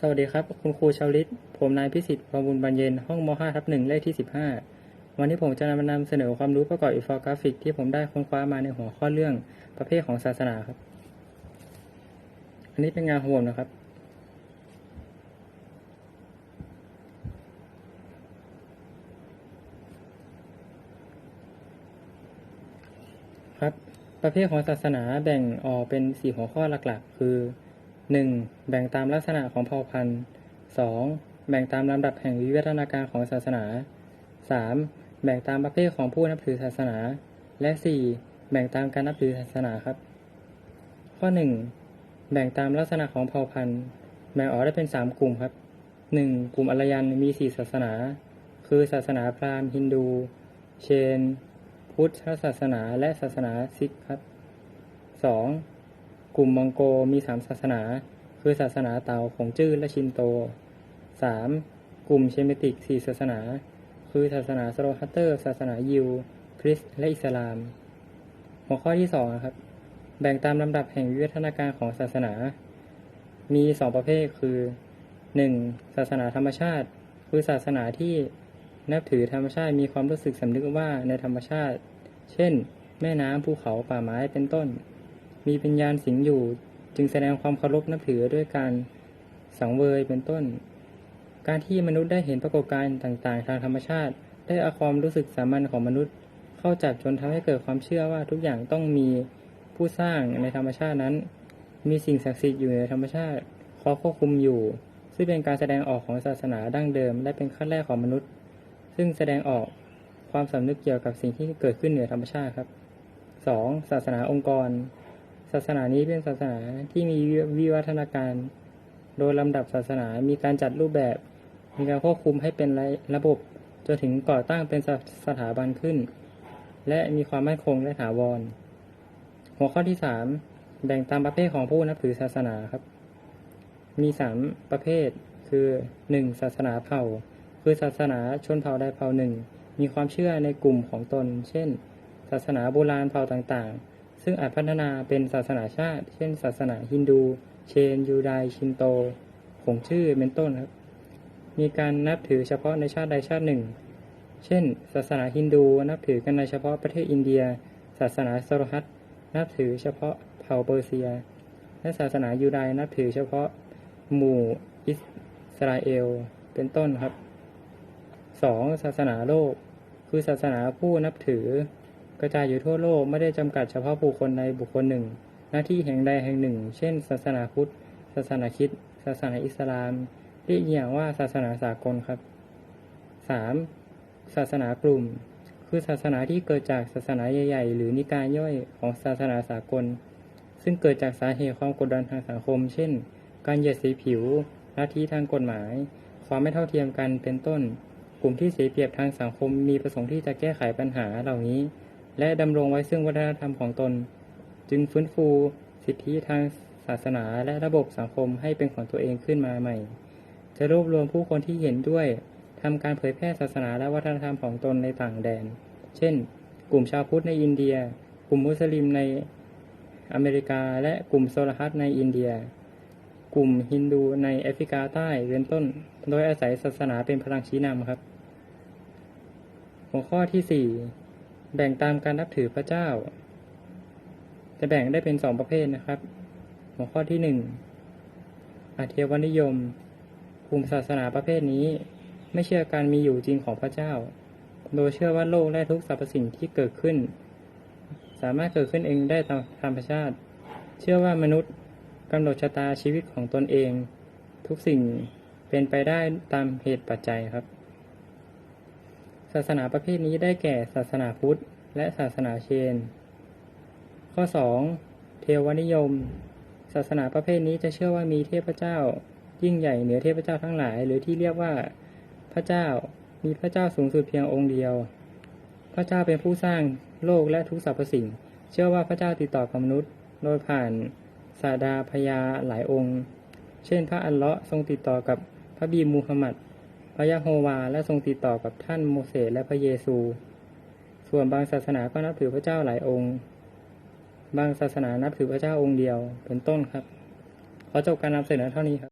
สวัสดีครับ คุณครูชาวลิตผมนายพิสิทธิ์ประบุญบรรเย็น ห้องม 5 ทับหนึ่งเลขที่ 15 วันนี้ผมจะนำนำเสนอความรู้ประกอบอินโฟกราฟิก ที่ผมได้ค้นคว้ามาในหัวข้อเรื่องประเภทของศาสนาครับ อันนี้เป็นงานของผมนะครับ ครับ ประเภทของศาสนาแบ่งออกเป็นสี่หัวข้อหลักๆ คือ 1. แบ่งตามลักษณะของเผ่าพันธุ์ 2. แบ่งตามลำดับแห่งวิวัฒนาการของศาสนา 3. แบ่งตามประเภทของผู้นับถือศาสนา และ 4. แบ่งตามการนับถือศาสนาครับ ข้อ 1. แบ่งตามลักษณะของเผ่าพันธุ์ แบ่งออกได้เป็น 3 กลุ่มครับ 1. กลุ่มอารยันมี 4 ศาสนา คือศาสนาพราหมณ์ฮินดู เชน พุทธศาสนาและศาสนาซิกครับ 2. กลุ่มมองโกมี3ศาสนา คือศาสนาเตาของจื้อและชินโต 3. กลุ่มเชมิติก4ศาสนา คือศาสนาสโรฮัตเตอร์ ศาสนายิว คริสต์และอิสลาม หัวข้อที่2ครับแบ่งตามลำดับแห่งวิวัฒนาการของศาสนา มี 2 ประเภทคือ 1. ศาสนาธรรมชาติ คือศาสนาที่นับถือธรรมชาติมีความรู้สึกสำนึกว่าในธรรมชาติ เช่น แม่น้ำภูเขาป่าไม้เป็นต้น มีวิญญาณสิงอยู่ จึงแสดงความเคารพนับถือด้วยการสังเวยเป็นต้น การที่มนุษย์ได้เห็นปรากฏการณ์ต่าง ๆ ทางธรรมชาติ ได้เอาความรู้สึกสามัญของมนุษย์ เข้าจับจนทำให้เกิดความเชื่อว่าทุกอย่างต้องมีผู้สร้างในธรรมชาตินั้น มีสิ่งศักดิ์สิทธิ์อยู่ในธรรมชาติคอยควบคุมอยู่ ซึ่งเป็นการแสดงออกของศาสนาดั้งเดิม และเป็นขั้นแรกของมนุษย์ ซึ่งแสดงออกความสำนึกเกี่ยวกับสิ่งที่เกิดขึ้นเหนือธรรมชาติครับ 2. ศาสนาองค์กร ศาสนานี้เป็นศาสนาที่มีวิวัฒนาการ โดยลำดับศาสนามีการจัดรูปแบบ มีการควบคุมให้เป็นระบบจนถึงก่อตั้งเป็นสถาบันขึ้น และมีความมั่นคงและถาวร หัวข้อที่3แบ่งตามประเภทของผู้นับถือศาสนาครับ มี3ประเภทคือ 1. ศาสนาเผ่า คือศาสนาชนเผ่าใดเผ่าหนึ่ง มีความเชื่อในกลุ่มของตน เช่น ศาสนาโบราณเผ่าต่างๆ ซึ่งอาจพัฒนาเป็นศาสนาชาติ เช่น ศาสนาฮินดู เชน ยูไดชินโตผงชื่อเป็นต้นครับ มีการนับถือเฉพาะในชาติใดชาติหนึ่ง เช่น ศาสนาฮินดูนับถือกันในเฉพาะประเทศอินเดีย ศาสนาสโรฮัตนับถือเฉพาะเผ่าเปอร์เซีย และศาสนายูไดนับถือเฉพาะหมู่อิสราเอล เป็นต้นครับ 2. ศาสนาโลก คือศาสนาผู้นับถือ กระจายอยู่ทั่วโลกไม่ได้จำกัดเฉพาะบุคคลในบุคคลหนึ่ง หน้าที่แห่งใดแห่งหนึ่ง เช่น ศาสนาพุทธ ศาสนาคริดศาสนาอิสลามเรียกอย่างว่าศาสนาสากลครับ 3. ศาสนากลุ่ม คือศาสนาที่เกิดจากศาสนาใหญ่ๆ หรือนิกายย่อยของศาสนาสากล ซึ่งเกิดจากสาเหตุความกดดันทางสังคม เช่น การเหยียดสีผิวลัทธิทางกฎหมาย ความไม่เท่าเทียมกันเป็นต้น กลุ่มที่เสียเปรียบทางสังคมมีประสงค์ที่จะแก้ไขปัญหาเหล่านี้ และดำรงไว้ซึ่งวัฒนธรรมของตน จึงฟื้นฟูสิทธิทางศาสนาและระบบสังคมให้เป็นของตัวเองขึ้นมาใหม่ จะรวบรวมผู้คนที่เห็นด้วยทำการเผยแพร่ศาสนาและวัฒนธรรมของตนในต่างแดน เช่น กลุ่มชาวพุทธในอินเดีย กลุ่มมุสลิมในอเมริกา และกลุ่มโซลฮัตในอินเดีย กลุ่มฮินดูในแอฟริกาใต้เป็นต้น โดยอาศัยศาสนาเป็นพลังชี้นำครับ หัวข้อที่ 4 แบ่งตามการนับถือพระเจ้า จะแบ่งได้เป็นสองประเภทนะครับ หัวข้อที่หนึ่งอาเทวนิยมกลุ่มศาสนาประเภทนี้ ไม่เชื่อการมีอยู่จริงของพระเจ้า โดยเชื่อว่าโลกและทุกสรรพสิ่งที่เกิดขึ้น สามารถเกิดขึ้นเองได้ตามธรรมชาติ เชื่อว่ามนุษย์กำหนดชะตาชีวิตของตนเอง ทุกสิ่งเป็นไปได้ตามเหตุปัจจัยครับ ศาสนาประเภทนี้ได้แก่ศาสนาพุทธ และศาสนาเชน ข้อ 2. เทวนิยม ศาสนาประเภทนี้จะเชื่อว่ามีเทพเจ้า ยิ่งใหญ่เหนือเทพเจ้าทั้งหลาย หรือที่เรียกว่าพระเจ้ามีพระเจ้าสูงสุดเพียงองค์เดียว พระเจ้าเป็นผู้สร้างโลกและทุกสรรพสิ่ง เชื่อว่าพระเจ้าติดต่อกับมนุษย์ โดยผ่านสาดาพยาหลายองค์ เช่น พระอัลเลาะห์ทรงติดต่อกับพระบีมูฮัมหมัด พระยะโฮวาและทรงติดต่อกับท่านโมเสสและพระเยซู ส่วนบางศาสนาก็นับถือพระเจ้าหลายองค์ บางศาสนานับถือพระเจ้าองค์เดียว เป็นต้นครับ ขอจบการนำเสนอเท่านี้ครับ